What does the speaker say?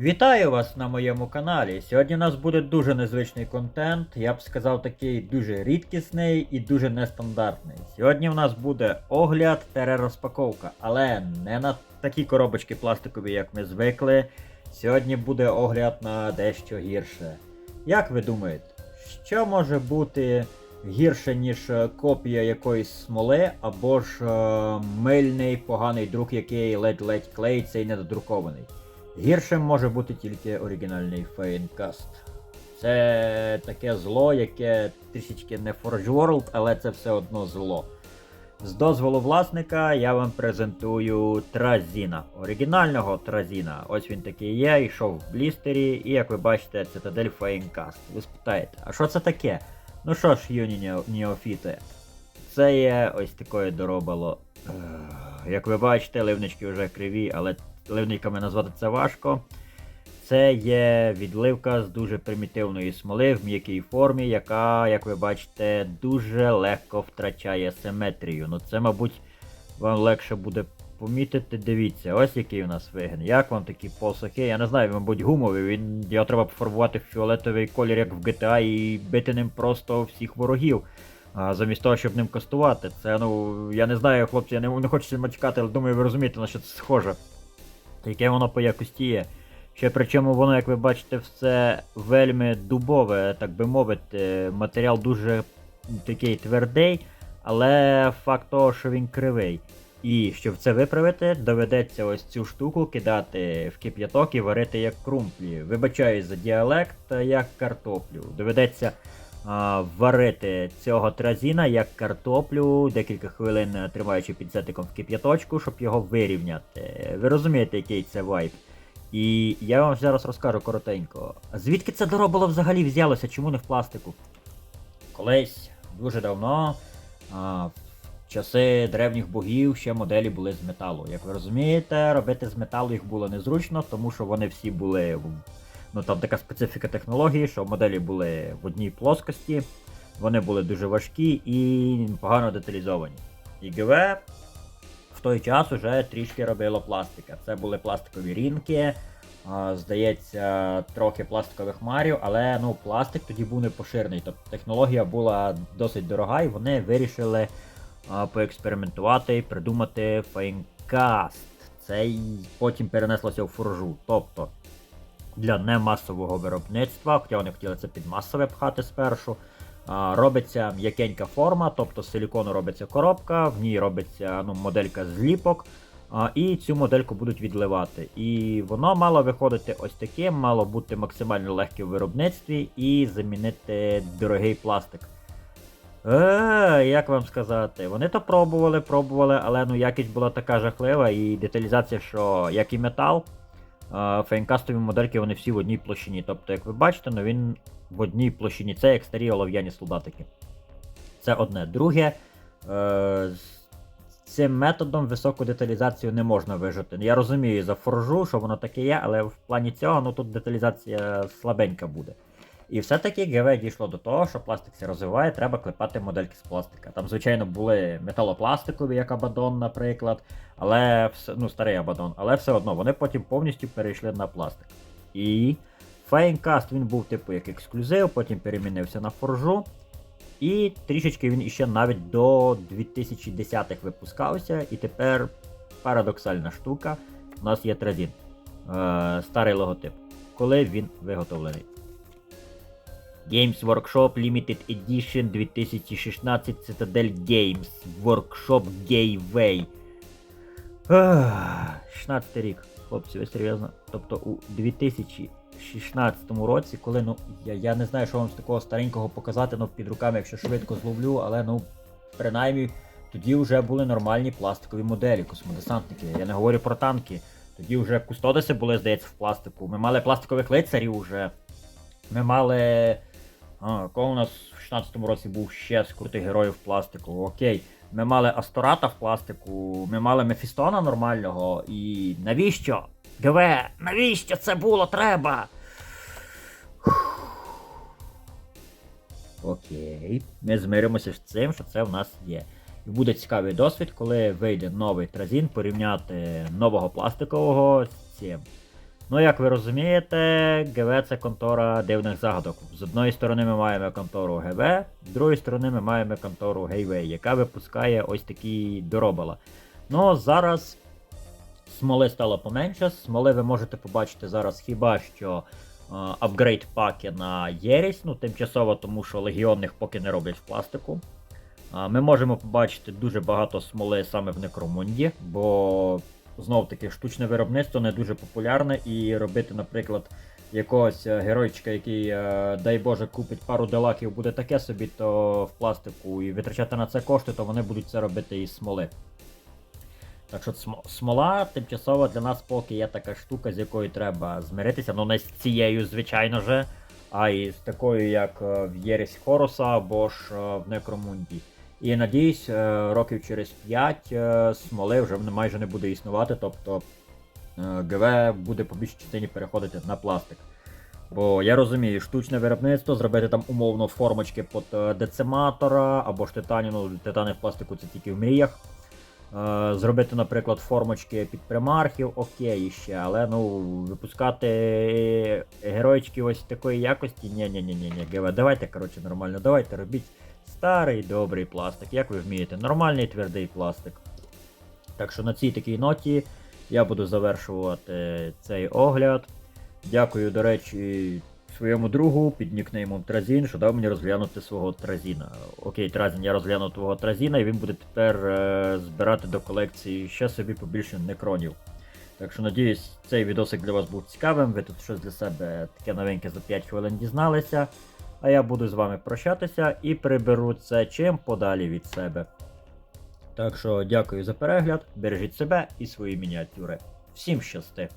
Вітаю вас на моєму каналі. Сьогодні у нас буде дуже незвичний контент, я б сказав такий дуже рідкісний і дуже нестандартний. Сьогодні в нас буде огляд та розпаковка, але не на такі коробочки пластикові, як ми звикли. Сьогодні буде огляд на дещо гірше. Як ви думаєте, що може бути гірше, ніж е, копія якоїсь смоли, або ж е, мильний поганий друк, який ледь-ледь клеїться і недодрукований? Гіршим може бути тільки оригінальний Фейнкаст. Це таке зло, яке трішечки не Forge World, але це все одно зло. З дозволу власника я вам презентую Тразіна. Оригінального Тразіна. Ось він такий є, йшов в блістері, і як ви бачите, цитадель Фейнкаст. Ви спитаєте, а що це таке? Ну що ж, юні неофіти, це є ось такое доробало. Як ви бачите, ливнички вже криві, але ливниками назвати це важко. Це є відливка з дуже примітивної смоли в м'якій формі, яка, як ви бачите, дуже легко втрачає симетрію. Ну це, мабуть, вам легше буде помітити. Дивіться, ось який у нас вигін. Як вам такі посохи? Я не знаю, мабуть, гумовий. Він його треба пофарбувати в фіолетовий колір, як в GTA, і бити ним просто всіх ворогів. А, замість того, щоб ним кастувати. Це, ну, я не знаю, хлопці, я не, не хочу себе чекати, але думаю, ви розумієте, на що це схоже. Яке воно по якості є. Ще причому воно, як ви бачите, все вельми дубове, так би мовити. Матеріал дуже такий твердий, але факт того, що він кривий. І щоб це виправити, доведеться ось цю штуку кидати в кип'яток і варити як крумплі. Вибачаюсь за діалект, як картоплю. Доведеться варити цього тразіна як картоплю, декілька хвилин е, тримаючи підсетиком в кип'яточку, щоб його вирівняти. Ви розумієте, який це вайб. І я вам зараз розкажу коротенько. Звідки це доробило взагалі взялося? Чому не в пластику? Колись дуже давно, а, в часи древніх богів, ще моделі були з металу. Як ви розумієте, робити з металу їх було незручно, тому що вони всі були. Ну там така специфіка технології, що моделі були в одній плоскості, вони були дуже важкі і погано деталізовані. І ГВ в той час уже трішки робило пластика. Це були пластикові рінки, здається, трохи пластикових марів, але ну, пластик тоді був не поширений. Тобто технологія була досить дорога, і вони вирішили поекспериментувати і придумати фейнкаст. Це й потім перенеслося в фуржу. Тобто для немасового виробництва, хоча вони хотіли це під масове пхати спершу. Робиться м'якенька форма, тобто з силікону робиться коробка, в ній робиться ну, моделька зліпок, і цю модельку будуть відливати. І воно мало виходити ось таким, мало бути максимально легке в виробництві і замінити дорогий пластик. Е, як вам сказати, вони то пробували, пробували, але ну якість була така жахлива і деталізація, що як і метал, фейнкастові модельки вони всі в одній площині. Тобто, як ви бачите, ну він в одній площині. Це як старі олов'яні солдатики. Це одне. Друге, е, з цим методом високу деталізацію не можна вижити. Я розумію за форжу, що воно таке є, але в плані цього ну, тут деталізація слабенька буде. І все-таки ГВ дійшло до того, що пластик се розвиває, треба клепати модельки з пластика. Там, звичайно, були металопластикові, як Абадон, наприклад, але ну, старий Абадон, але все одно вони потім повністю перейшли на пластик. І Фейнкаст він був типу як ексклюзив, потім перемінився на форжу. І трішечки він іще навіть до 2010-х випускався. І тепер парадоксальна штука. У нас є Тразін. Е, старий логотип. Коли він виготовлений. Games Workshop Limited Edition 2016 Citadel Games Workshop Gateway. Ах, 16 рік, хлопці, ви серйозно. Тобто у 2016 році, коли, ну, я, я не знаю, що вам з такого старенького показати, ну, під руками, якщо швидко зловлю, але ну, принаймні, тоді вже були нормальні пластикові моделі, космодесантники. Я не говорю про танки. Тоді вже кустодиси були, здається, в пластику. Ми мали пластикових лицарів уже. Ми мали. А, кого у нас в 16-му році був ще з крутих героїв пластику. Окей. Ми мали Астората в пластику, ми мали Мефістона нормального. І навіщо? ГВ, навіщо це було треба? Окей. Ми змиримося з цим, що це в нас є. І буде цікавий досвід, коли вийде новий тразін, порівняти нового пластикового з цим. Ну, як ви розумієте, ГВ це контора дивних загадок. З одної сторони ми маємо контору ГВ, з другої сторони ми маємо контору Гейвей, яка випускає ось такі доробала. Ну, зараз смоли стало поменше. Смоли ви можете побачити зараз хіба що е, апгрейд паки на Єрість, ну тимчасово, тому що легіонних поки не роблять в пластику. Ми можемо побачити дуже багато смоли саме в Некромунді, бо знов таки штучне виробництво не дуже популярне, і робити, наприклад, якогось е, геройчика, який, е, дай Боже, купить пару делаків, буде таке собі, то в пластику і витрачати на це кошти, то вони будуть це робити із смоли. Так що смола тимчасово для нас поки є така штука, з якою треба змиритися. Ну не з цією, звичайно же, а і з такою, як е, в Єрісь Хоруса або ж в Некромунді. І надіюсь, е, років через 5 е, смоли вже майже не буде існувати, тобто е, ГВ буде по більшій частині переходити на пластик. Бо я розумію, штучне виробництво, зробити там умовно формочки під дециматора або ж титані, ну титани в пластику це тільки в мріях. Зробити, наприклад, формочки під примархів, окей ще, але ну випускати геройчики ось такої якості. ні ні ні ні ні ГВ, давайте, коротше, нормально, давайте робіть старий добрий пластик, як ви вмієте, нормальний твердий пластик. Так що на цій такій ноті я буду завершувати цей огляд. Дякую, до речі, своєму другу під нікнеймом Тразін, що дав мені розглянути свого Тразіна. Окей, Тразін, я розгляну твого Тразіна, і він буде тепер е, збирати до колекції ще собі побільше некронів. Так що надіюсь, цей відосик для вас був цікавим. Ви тут щось для себе таке новеньке за 5 хвилин дізналися. А я буду з вами прощатися і приберу це чим подалі від себе. Так що дякую за перегляд, бережіть себе і свої мініатюри. Всім щасти!